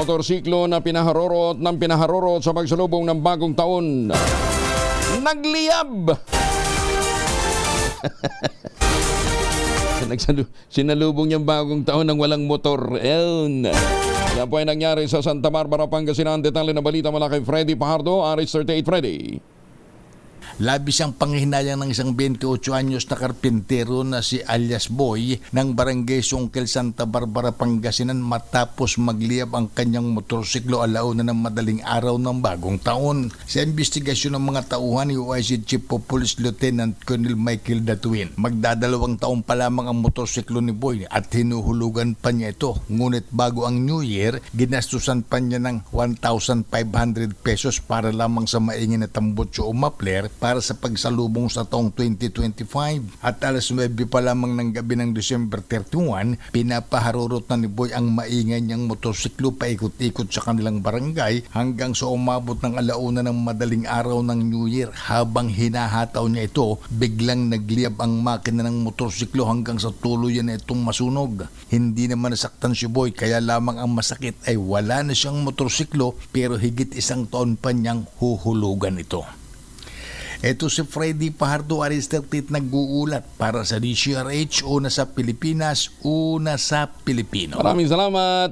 Motorsiklo na pinaharorot ng pinaharorot sa pagsalubong ng bagong taon. Nagliyab! Sinalubong niyang bagong taon ng walang motor. Ayun. Yan po ay nangyari sa Santa Barbara, Pangasinan. Detalye na balita mula kay Freddy Pajardo, RH38 Freddy. Labis ang panghihinayang ng isang 28 anyos na karpintero na si alias Boy ng barangay Sungkil Santa Barbara, Pangasinan matapos magliyab ang kanyang motorsiklo alauna ng madaling araw ng bagong taon. Sa investigasyon ng mga tauhan ni OIC Chief of Police Lieutenant Colonel Michael Datuin, magdadalawang taon pa lamang ang motorsiklo ni Boy at hinuhulugan pa niya ito. Ngunit bago ang New Year, ginastusan pa niya ng 1,500 pesos para lamang sa maingin na tambutso o mapler para sa pagsalubong sa taong 2025. At alas 9 pa lamang ng gabi ng December 31, pinapaharurot na ni Boy ang maingay niyang motorsiklo paikot-ikot sa kanilang barangay hanggang sa umabot ng alauna ng madaling araw ng New Year. Habang hinahataw niya ito, biglang nagliyab ang makina ng motorsiklo hanggang sa tuluyan na itong masunog. Hindi naman nasaktan si Boy kaya lamang ang masakit ay wala na siyang motorsiklo pero higit isang taon pa niyang huhulugan ito. Ito si Freddy Pahardo Aristertit nag-uulat para sa DCRH una sa Pilipinas, una sa Pilipino. Maraming salamat.